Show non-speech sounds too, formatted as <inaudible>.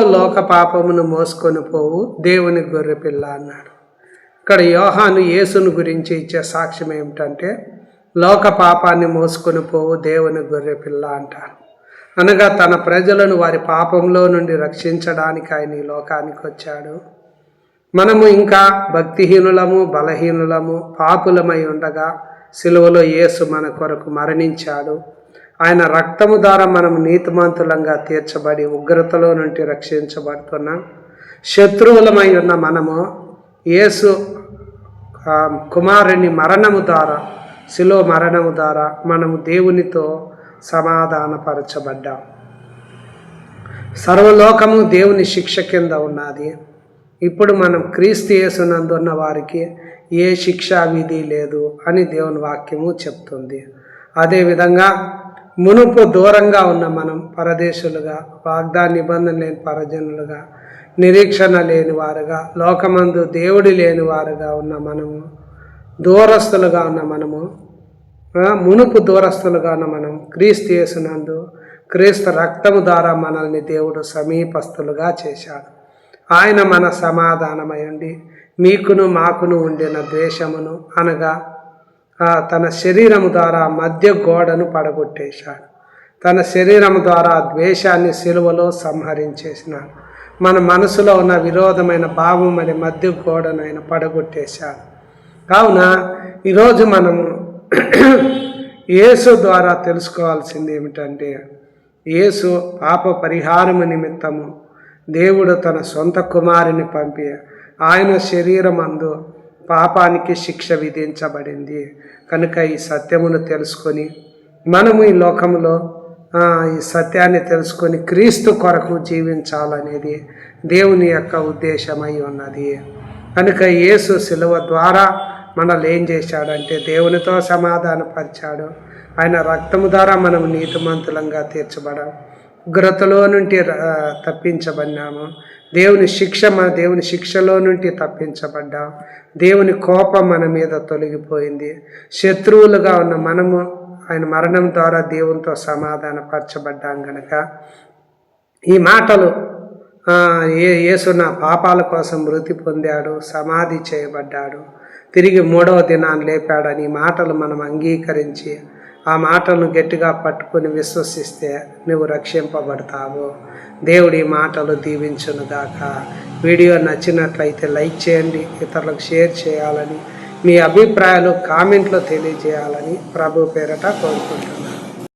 లోక పాపమును మోసుకొని పోవు దేవుని గొర్రెపిల్ల అన్నాడు. ఇక్కడ యోహాను యేసును గురించి ఇచ్చే సాక్ష్యం ఏమిటంటే లోక పాపాన్ని మోసుకొని పోవు దేవుని గొర్రెపిల్ల అంటారు. అనగా తన ప్రజలను వారి పాపంలో నుండి రక్షించడానికి ఆయన ఈ లోకానికి వచ్చాడు. మనము ఇంకా భక్తిహీనులము బలహీనులము పాపులమై ఉండగా సిలువలో యేసు మన కొరకు మరణించాడు. ఆయన రక్తము ద్వారా మనం నీతిమంతులంగా తీర్చబడి ఉగ్రతలో నుండి రక్షించబడుతున్నాం శత్రువులమై ఉన్న మనము యేసు కుమారుని మరణము ద్వారా శిలో మరణము ద్వారా మనము దేవునితో సమాధానపరచబడ్డాం. సర్వలోకము దేవుని శిక్ష కింద ఉన్నది. ఇప్పుడు మనం క్రీస్తు యేసునందున్న వారికి ఏ శిక్షా విధి లేదు అని దేవుని వాక్యము చెప్తుంది. అదేవిధంగా మునుపు దూరంగా ఉన్న మనం పరదేశులుగా వాగ్దా నిబంధన లేని పరజనులుగా నిరీక్షణ లేని వారుగా లోకమందు దేవుడి లేని వారుగా ఉన్న మనము దూరస్తులుగా ఉన్న మనము మునుపు దూరస్తులుగా ఉన్న మనం క్రీస్తు చేసినందు క్రీస్తు రక్తము ద్వారా మనల్ని దేవుడు సమీపస్తులుగా చేశాడు. ఆయన మన సమాధానమై ఉండి మీకును మాకును ఉండిన ద్వేషమును అనగా తన శరీరము ద్వారా మధ్య గోడను పడగొట్టేశాడు. తన శరీరము ద్వారా ద్వేషాన్ని సిలువలో సంహరించేసినాడు. మన మనసులో ఉన్న విరోధమైన భావం మరి మధ్య గోడను ఆయన పడగొట్టేశాడు. కావున ఈరోజు మనము <clears throat> యేసు ద్వారా తెలుసుకోవాల్సింది ఏమిటంటే యేసు పాప పరిహారము నిమిత్తము దేవుడు తన సొంత కుమారుని పంపి ఆయన శరీరమందు పాపానికి శిక్ష విధించబడింది. కనుక ఈ సత్యమును తెలుసుకొని మనము ఈ లోకంలో ఈ సత్యాన్ని తెలుసుకొని క్రీస్తు కొరకు జీవించాలనేది దేవుని యొక్క ఉద్దేశమై ఉన్నది. కనుక యేసు శిలువ ద్వారా మనల్ని ఏం చేశాడంటే దేవునితో సమాధానపరిచాడు. ఆయన రక్తము ద్వారా మనం నీతిమంతులంగా తీర్చబడాం ఉగ్రతలో నుండి తప్పించబడినాము. దేవుని శిక్ష మన దేవుని శిక్షలో నుండి తప్పించబడ్డాం. దేవుని కోపం మన మీద తొలగిపోయింది. శత్రువులుగా ఉన్న మనము ఆయన మరణం ద్వారా దేవునితో సమాధానపరచబడ్డాం గనక. ఈ మాటలు ఏ యేసు నా పాపాల కోసం మృతి పొందాడు సమాధి చేయబడ్డాడు. తిరిగి మూడవ దినాన్ని లేపాడని ఈ మాటలు మనం అంగీకరించి ఆ మాటలను గట్టిగా పట్టుకొని విశ్వసిస్తే నువ్వు రక్షింపబడతావు. దేవుడి మాటలు దీవించునుగాక వీడియో నచ్చినట్లయితే లైక్ చేయండి ఇతరులకు షేర్ చేయాలని మీ అభిప్రాయాలు కామెంట్లో తెలియజేయాలని ప్రభు పేరట కోరుకుంటున్నాను.